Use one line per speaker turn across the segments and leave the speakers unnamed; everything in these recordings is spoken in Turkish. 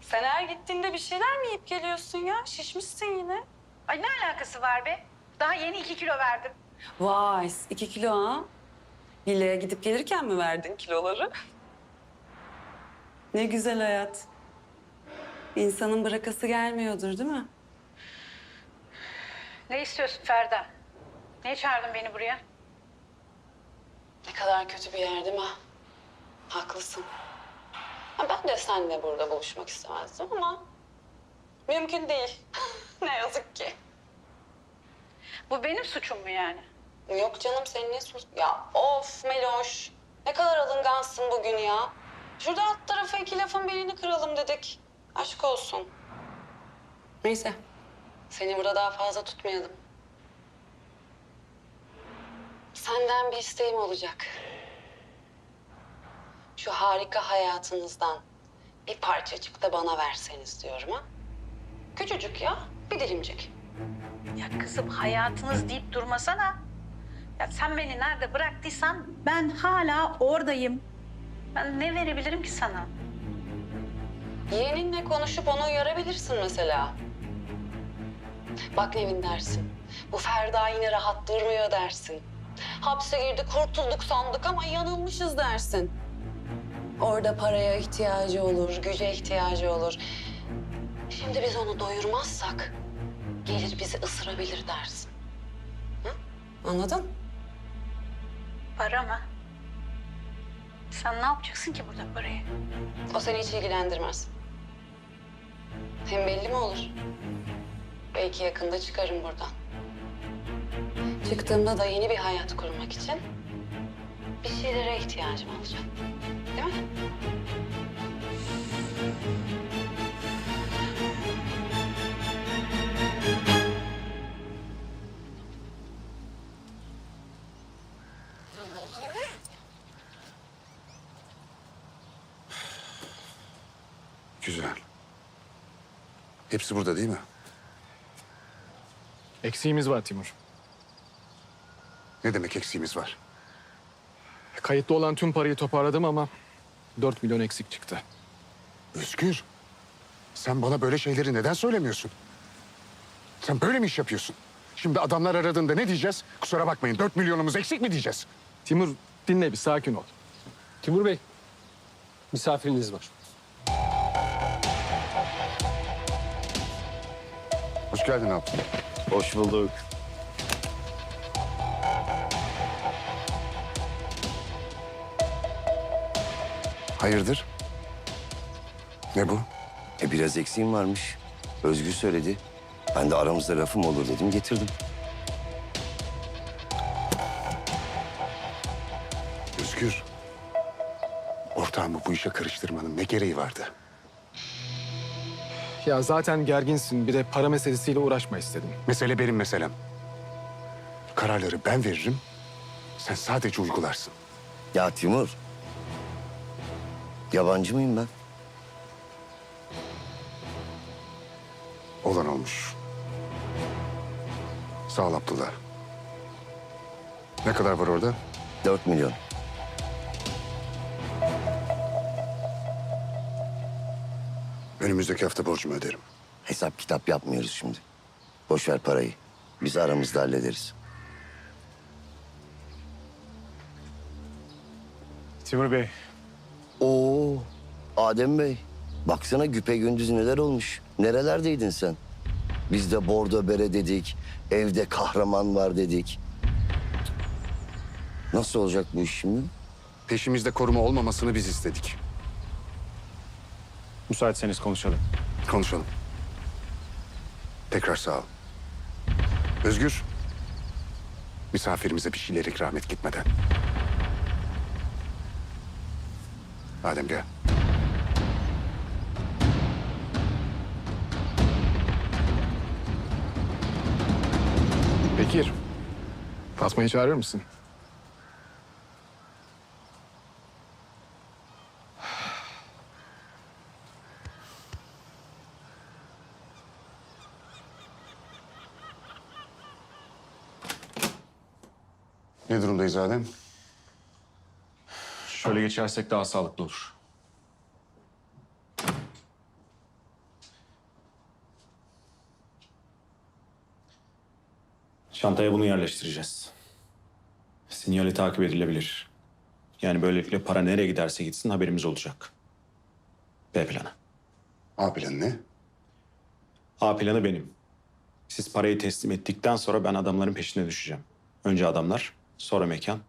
Sen her gittiğinde bir şeyler mi yiyip geliyorsun ya? Şişmişsin yine.
Ay ne alakası var be? Daha yeni iki kilo verdim.
Vay, iki kilo ha? Villaya gidip gelirken mi verdin kiloları? Ne güzel hayat. İnsanın bırakası gelmiyordur değil mi?
Ne istiyorsun Ferda? Niye çağırdın beni buraya?
Ne kadar kötü bir yer değil mi? Haklısın. Ha, ben de seninle burada buluşmak istemezdim ama... Mümkün değil. ne yazık ki.
Bu benim suçum mu yani?
Yok canım senin ne sus... Ya of Meloş. Ne kadar alıngansın bugün ya. Şurada alt tarafa iki lafın belini kıralım dedik. Aşk olsun. Neyse. Seni burada daha fazla tutmayalım. Senden bir isteğim olacak. Şu harika hayatınızdan bir parçacık da bana verseniz diyorum ha. Küçücük ya, bir dilimcik.
Ya kızım hayatınız deyip durmasana. Ya sen beni nerede bıraktıysan ben hala oradayım. Ben ne verebilirim ki sana?
Yeğeninle konuşup onu uyarabilirsin mesela. Bak Nevin dersin. Bu Ferda yine rahat durmuyor dersin. Hapse girdi kurtulduk sandık ama yanılmışız dersin. Orada paraya ihtiyacı olur, güce ihtiyacı olur. Şimdi biz onu doyurmazsak gelir bizi ısırabilir dersin. Hı? Anladın?
Para mı? Sen ne yapacaksın ki burada parayı?
O seni hiç ilgilendirmez. Hem belli mi olur? Belki yakında çıkarım buradan. Çıktığımda da yeni bir hayat kurmak için bir şeylere ihtiyacım olacak. Değil mi?
Güzel. Hepsi burada değil mi?
Eksiğimiz var Timur.
Ne demek eksiğimiz var?
Kayıtlı olan tüm parayı toparladım ama 4 milyon eksik çıktı.
Özgür. Sen bana böyle şeyleri neden söylemiyorsun? Sen böyle mi iş yapıyorsun? Şimdi adamlar aradığında ne diyeceğiz? Kusura bakmayın dört milyonumuz eksik mi diyeceğiz?
Timur dinle bir sakin ol.
Timur Bey, misafiriniz var.
Hoş geldin abi.
Hoş bulduk.
Hayırdır? Ne bu?
E biraz eksiğim varmış. Özgür söyledi. Ben de aramızda lafım olur dedim getirdim.
Özgür. Ortağımı bu işe karıştırmanın ne gereği vardı?
Ya zaten gerginsin bir de para meselesiyle uğraşma istedim.
Mesele benim meselem. Kararları ben veririm. Sen sadece uygularsın.
Ya Timur. Yabancı mıyım ben?
Olan olmuş. Sağ ol Abdullah. Ne kadar var orada?
Dört milyon.
Önümüzdeki hafta borcumu öderim.
Hesap kitap yapmıyoruz şimdi. Boş ver parayı. Biz aramızda hallederiz.
Timur Bey.
Adem Bey. Baksana güpe gündüz neler olmuş. Nerelerdeydin sen? Biz de bordo bere dedik. Evde kahraman var dedik. Nasıl olacak bu iş şimdi?
Peşimizde koruma olmamasını biz istedik.
Müsaitseniz konuşalım.
Konuşalım. Tekrar sağ ol. Özgür. Misafirimize bir şeyler ikram et gitmeden. Adem gel.
Bekir. Fatma'yı çağırır mısın?
Ne durumdayız Adem?
Şöyle geçersek daha sağlıklı olur. Çantaya bunu yerleştireceğiz. Sinyali takip edilebilir. Yani böylelikle para nereye giderse gitsin haberimiz olacak. B planı.
A planı ne?
A planı benim. Siz parayı teslim ettikten sonra ben adamların peşine düşeceğim. Önce adamlar, sonra mekan,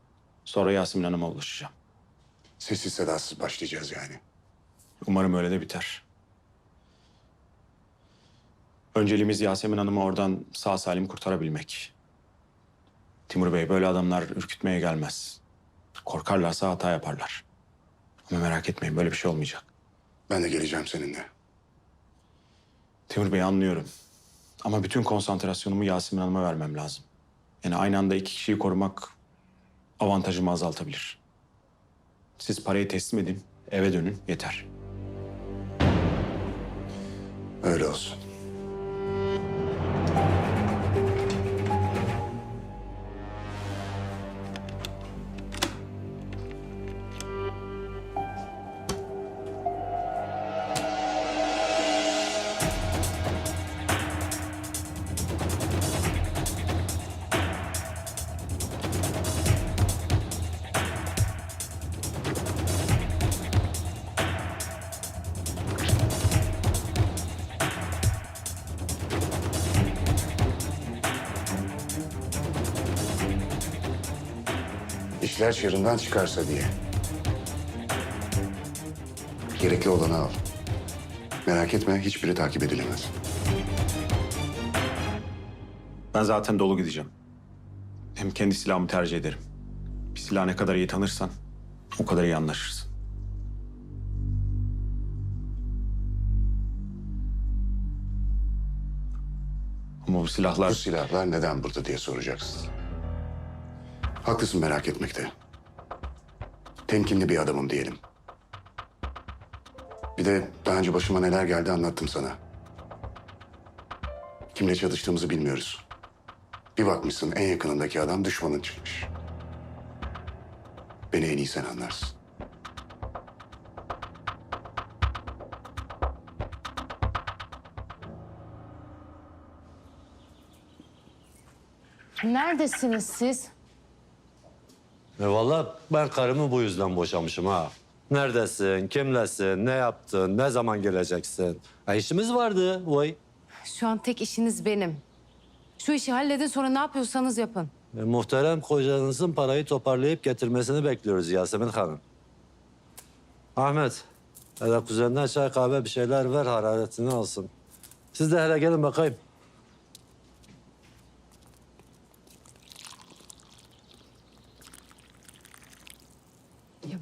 sonra Yasemin Hanım'a ulaşacağım.
Sessiz sedasız başlayacağız yani.
Umarım öyle de biter. Önceliğimiz Yasemin Hanım'ı oradan sağ salim kurtarabilmek. Timur Bey böyle adamlar ürkütmeye gelmez. Korkarlarsa hata yaparlar. Ama merak etmeyin böyle bir şey olmayacak.
Ben de geleceğim seninle.
Timur Bey anlıyorum. Ama bütün konsantrasyonumu Yasemin Hanım'a vermem lazım. Yani aynı anda iki kişiyi korumak avantajımı azaltabilir. Siz parayı teslim edin, eve dönün yeter.
Öyle olsun. İşler çığırından çıkarsa diye. Gerekli olanı al. Merak etme hiçbiri takip edilemez.
Ben zaten dolu gideceğim. Hem kendi silahımı tercih ederim. Bir silahı ne kadar iyi tanırsan o kadar iyi anlaşırsın. Ama bu silahlar...
Bu silahlar neden burada diye soracaksın. Haklısın merak etmekte. Temkinli bir adamım diyelim. Bir de daha önce başıma neler geldi anlattım sana. Kimle çalıştığımızı bilmiyoruz. Bir bakmışsın en yakınındaki adam düşmanın çıkmış. Beni en iyi sen anlarsın.
Neredesiniz siz?
E vallahi ben karımı bu yüzden boşamışım ha. Neredesin, kimlesin, ne yaptın, ne zaman geleceksin? Ha işimiz vardı vay.
Şu an tek işiniz benim. Şu işi halledin sonra ne yapıyorsanız yapın.
E, muhterem kocanızın parayı toparlayıp getirmesini bekliyoruz Yasemin Hanım. Ahmet, hele kuzenine çay kahve bir şeyler ver hararetini alsın. Siz de hele gelin bakayım.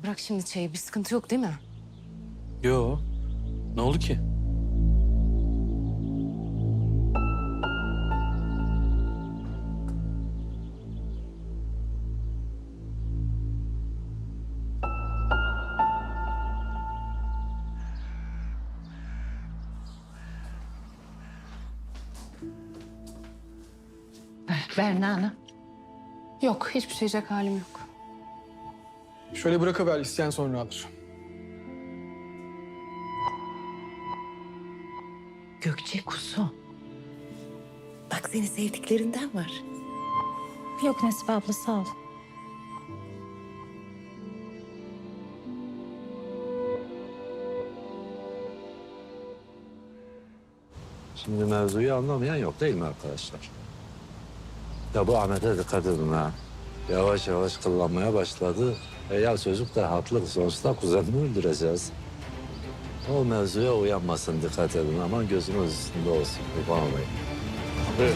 Bırak şimdi çayı bir sıkıntı yok değil mi?
Yo. Ne oldu ki?
Berna Hanım.
Yok hiçbir şeycek halim yok.
Şöyle bırakıver isteyen sonra alır.
Gökçe kuzu. Bak seni sevdiklerinden var.
Yok Nesibe abla sağ ol.
Şimdi mevzuyu anlamayan yok değil mi arkadaşlar? Ya bu Ahmet'e dikkat edin ha. Yavaş yavaş kullanmaya başladı. E ya çocuk da haklı. Sonuçta kuzenini öldüreceğiz. O mevzuya uyanmasın dikkat edin. Aman gözünüz üstünde olsun. Kurban. Buyurun.